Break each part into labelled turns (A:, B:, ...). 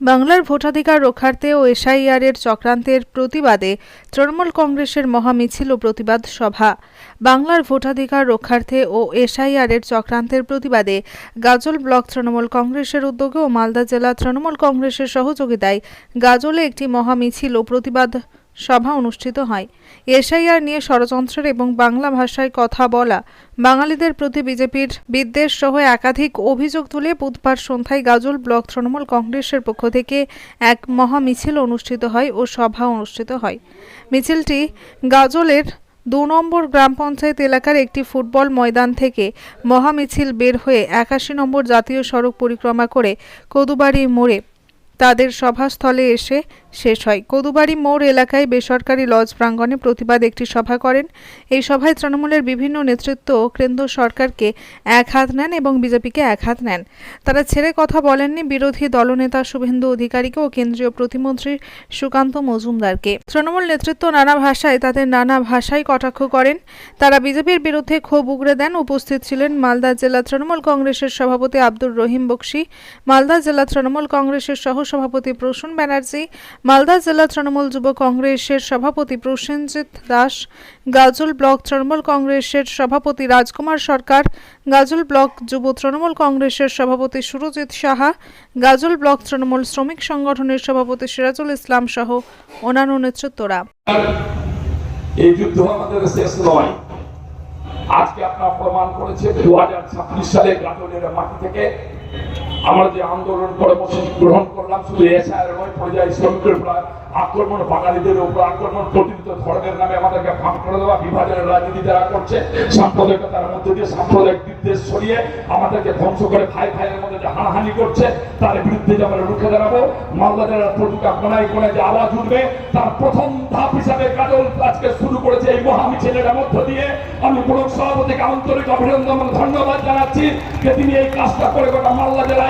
A: বাংলার ভোটাধিকার রক্ষার্থে ও এসআইআরের চক্রান্তের প্রতিবাদে তৃণমূল কংগ্রেসের মহামিছিল ও প্রতিবাদ সভা। বাংলার ভোটাধিকার রক্ষার্থে ও এসআইআরের চক্রান্তের প্রতিবাদে গাজল ব্লক তৃণমূল কংগ্রেসের উদ্যোগে ও মালদা জেলা তৃণমূল কংগ্রেসের সহযোগিতায় গাজলে একটি মহামিছিল ও প্রতিবাদ সভা অনুষ্ঠিত হয়। এসআইআর নিয়ে ষড়যন্ত্রের এবং বাংলা ভাষায় কথা বলা, বাঙালিদের প্রতি বিজেপির বিদ্বেষ সহ একাধিক অভিযোগ তুলে বুধবার সন্ধ্যায় গাজল ব্লক তৃণমূল কংগ্রেসের পক্ষ থেকে এক মহা মিছিল অনুষ্ঠিত হয় ও সভা অনুষ্ঠিত হয়। মিছিলটি গাজলের দু নম্বর গ্রাম পঞ্চায়েত এলাকার একটি ফুটবল ময়দান থেকে মহামিছিল বের হয়ে একাশি নম্বর জাতীয় সড়ক পরিক্রমা করে কদুবাড়ি মোড়ে তাদের সভাস্থলে এসে শেষ হয়। কদুবাড়ি মোড় এলাকায় বেসরকারি লজ প্রাঙ্গণে প্রতিবাদ একটি সভা করেন। এই সভায় তৃণমূলের বিভিন্ন নেতৃত্ব কেন্দ্র সরকারকে এক হাত নেন এবং বিজেপিকে এক হাত নেন। তারা ছেড়ে কথা বলেননি বিরোধী দলনেতা শুভেন্দু অধিকারীকে ও কেন্দ্রীয় প্রতিমন্ত্রী সুকান্ত মজুমদারকে। তৃণমূল নেতৃত্ব নানা ভাষায় তাদের নানা ভাষায় কটাক্ষ করেন। তারা বিজেপির বিরুদ্ধে ক্ষোভ উগড়ে দেন। উপস্থিত ছিলেন মালদা জেলা তৃণমূল কংগ্রেসের সভাপতি আব্দুর রহিম বক্সি, মালদা জেলা তৃণমূল কংগ্রেসের সহসভাপতি প্রসূন ব্যানার্জি মালদা জেলা তৃণমূল যুব কংগ্রেসের সভাপতি প্রসেনজিৎ দাস, গাজল ব্লক তৃণমূল কংগ্রেসের সভাপতি রাজকুমার সরকার, গাজল ব্লক যুব তৃণমূল কংগ্রেসের সভাপতি সুরজিৎ সাহা, গাজল ব্লক তৃণমূল শ্রমিক সংগঠনের সভাপতি সিরাজুল ইসলাম সহ অন্যান্য নেতৃত্বরা।
B: আজকে আপনারা প্রমাণ করেছে দু হাজার ছাব্বিশ সালে গাজলের মাটি থেকে আমরা যে আন্দোলন গ্রহণ করলাম, শুধু পর্যায়ে শ্রমিকের উপর আক্রমণ, বাঙালিদের উপর আক্রমণ প্রতিনিধিত ধর্মের নামে আমাদেরকে করে দেওয়া, বিভাজনের রাজনীতি করছে, সাম্প্রদায়িকতার মধ্যে দিয়ে সাম্প্রদায়িক বিদ্বেষ ছড়িয়ে আমাদেরকে ধ্বংস করে ভাই ভাইয়ের মধ্যে যে হানাহানি করছে, তার বিরুদ্ধে যে আমরা রুখে দাঁড়াবো মালদা জেলার প্রতিটা কোনায় কোনায় যে আওয়াজ উঠবে, তার প্রথম ধাপ হিসাবে কাজল আজকে শুরু করেছে এই মহামিছিলের মধ্য দিয়ে। আমি ব্লক সভাপতিকে আন্তরিক অভিনন্দন ধন্যবাদ জানাচ্ছি যে তিনি এই কাজটা করে গোটা মালদা জেলায়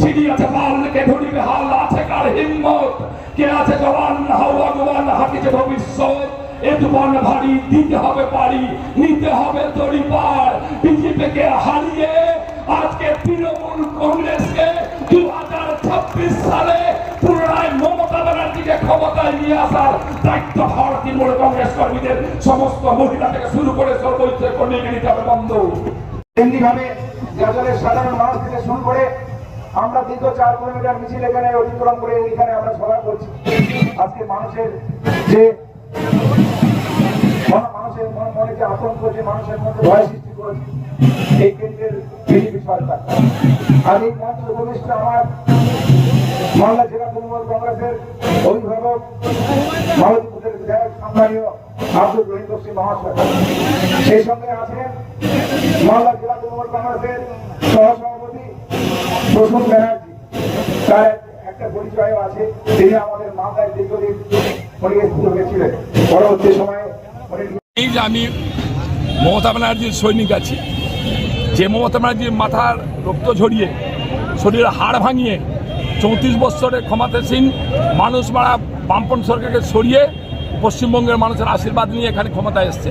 B: ছিড়িয়াছে পালকে ধরিবে হাল আছে কার হিম্মত? কে আছে জওয়ান হাওয়া গোয়ান হাঁটিছে ভবিষ্যৎ। এ ভারী, দিতে হবে পারি, নিতে হবে দড়ি পার বিজেপিকে হারিয়ে আজকে তৃণমূল কংগ্রেসকে দু হাজার ছাব্বিশ সালে পুনরায় মমতা ব্যানার্জিকে ক্ষমতায় নিয়ে আসার দায়িত্ব হওয়ার তৃণমূল কংগ্রেস কর্মীদের। সমস্ত মহিলা থেকে শুরু করে সর্বোচ্চ কর্মীকে নিতে হবে বন্ধ।
C: তেমনি সাধারণ মানুষ থেকে শুরু করে আমরা দীর্ঘ চার কিলোমিটার মিছিল এখানে অতিক্রম করে এখানে আমরা সভা করছি। আজকে মানুষের যে মানুষের মন- যে আতঙ্ক, যে মানুষের মধ্যে ভয় সৃষ্টি করেছে, এই কেন্দ্রের বিজেপি সরকার। আর এই মঞ্চ উপবিষ্ট আমার মালদা জেলা তৃণমূল কংগ্রেসের অভিভাবক মালদীপুরের বিধায়ক, সম্মানীয় আব্দুল রহিম বক্সি মহাশয়। সেই সঙ্গে আছেন মালদা জেলা তৃণমূল কংগ্রেসের সহসভাপতি ব্যানার্জি তার একটা আছে। তিনি আমাদের দীর্ঘদিন উনি স্কুলে ছিলেন। পরবর্তী সময়ে
B: এই যে আমি মমতা ব্যানার্জির সৈনিক আছি, যে মমতা ব্যানার্জির মাথার রক্ত ঝরিয়ে, শরীরের হাড় ভাঙিয়ে, চৌত্রিশ বছরের ক্ষমতাসীন মানুষ মারা বামপন সরকারকে সরিয়ে, পশ্চিমবঙ্গের মানুষের আশীর্বাদ নিয়ে এখানে ক্ষমতায় এসছে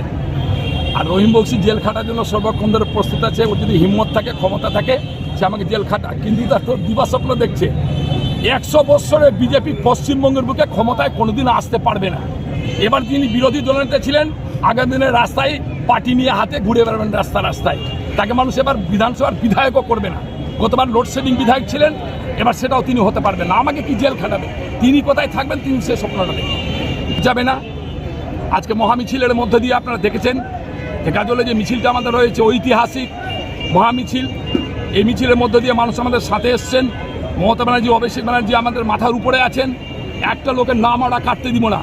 B: আর রহিম বক্সি জেল খাটার জন্য সর্বক্ষণ ধরে প্রস্তুত আছে ওর যদি হিম্মত থাকে, ক্ষমতা থাকে সে আমাকে জেল খাটা। কিন্তু তার তো দিবাস্বপ্ন দেখছে। একশো বছরে বিজেপি পশ্চিমবঙ্গের বুকে ক্ষমতায় কোনোদিন আসতে পারবে না। এবার তিনি বিরোধী দলনেতা ছিলেন, আগামী দিনের রাস্তায় পার্টি নিয়ে হাতে ঘুরে বেড়াবেন রাস্তা রাস্তায়। তাকে মানুষ এবার বিধানসভার বিধায়কও করবে না। গতবার লোডশেডিং বিধায়ক ছিলেন, এবার সেটাও তিনি হতে পারবেন না। আমাকে কি জেল খাটাবে? তিনি কোথায় থাকবেন, তিনি সে স্বপ্নটা যাবে না। আজকে মহামিছিলের মধ্যে দিয়ে আপনারা দেখেছেন যে গাজলে যে মিছিলটা আমাদের রয়েছে, ঐতিহাসিক মহামিছিল এই মিছিলের মধ্য দিয়ে মানুষ আমাদের সাথে এসছেন। মমতা ব্যানার্জি, অভিষেক ব্যানার্জি আমাদের মাথার উপরে আছেন। একটা লোকের নাম আমরা কাটতে দিব না।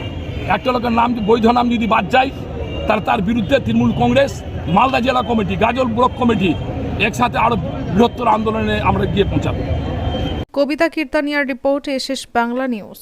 B: একটা লোকের নাম, বৈধ নাম যদি বাদ যায়, তার তার বিরুদ্ধে তৃণমূল কংগ্রেস, মালদা জেলা কমিটি, গাজল ব্লক কমিটি একসাথে আরও বৃহত্তর আন্দোলনে আমরা গিয়ে পৌঁছাবো।
A: কবিতা কীর্তনিয়ার রিপোর্ট এশেষ বাংলা নিউজ।